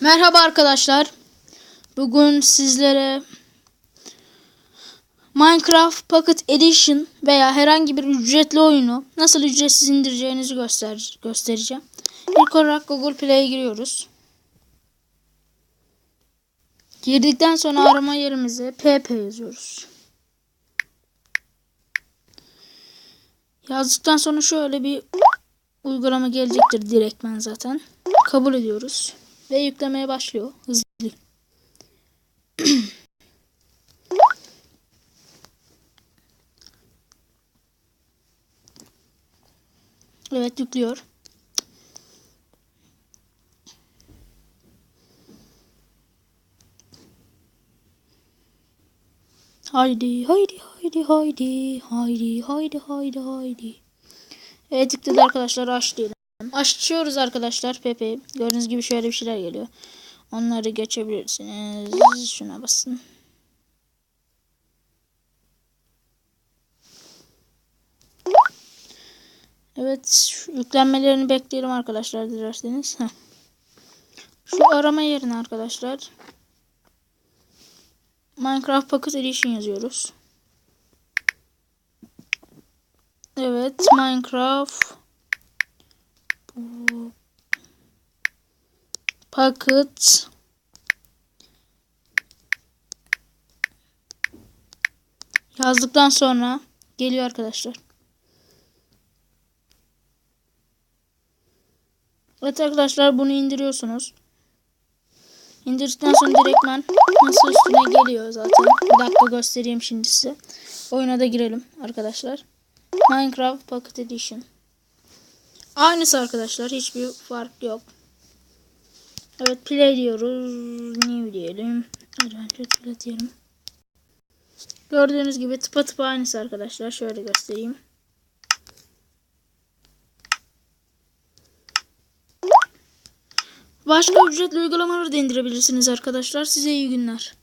Merhaba arkadaşlar. Bugün sizlere Minecraft Pocket Edition veya herhangi bir ücretli oyunu nasıl ücretsiz indireceğinizi göster göstereceğim. İlk olarak Google Play'e giriyoruz. Girdikten sonra arama yerimize PP yazıyoruz. Yazdıktan sonra şöyle bir uygulama gelecektir direktmen zaten. Kabul ediyoruz. Ve yüklemeye başlıyor. Hızlı. evet yüklüyor. Haydi haydi haydi haydi haydi haydi haydi haydi. Evet yükledi arkadaşlar aç diyelim. Açıyoruz arkadaşlar Pepe. Gördüğünüz gibi şöyle bir şeyler geliyor. Onları geçebilirsiniz. Şuna basın. Evet yüklenmelerini bekleyelim arkadaşlar dilerseniz. Şu arama yerine arkadaşlar. Minecraft Pocket Edition yazıyoruz. Evet Minecraft Pocket yazdıktan sonra geliyor arkadaşlar. Evet arkadaşlar bunu indiriyorsunuz. İndirdikten sonra direktmen masa üstüne geliyor zaten. Bir dakika göstereyim şimdi size. Oyuna da girelim arkadaşlar. Minecraft Pocket Edition. Aynısı arkadaşlar. Hiçbir fark yok. Evet play diyoruz. New diyelim. Adventure play diyelim. Gördüğünüz gibi tıpa aynısı arkadaşlar. Şöyle göstereyim. Başka ücretli uygulamaları da indirebilirsiniz arkadaşlar. Size iyi günler.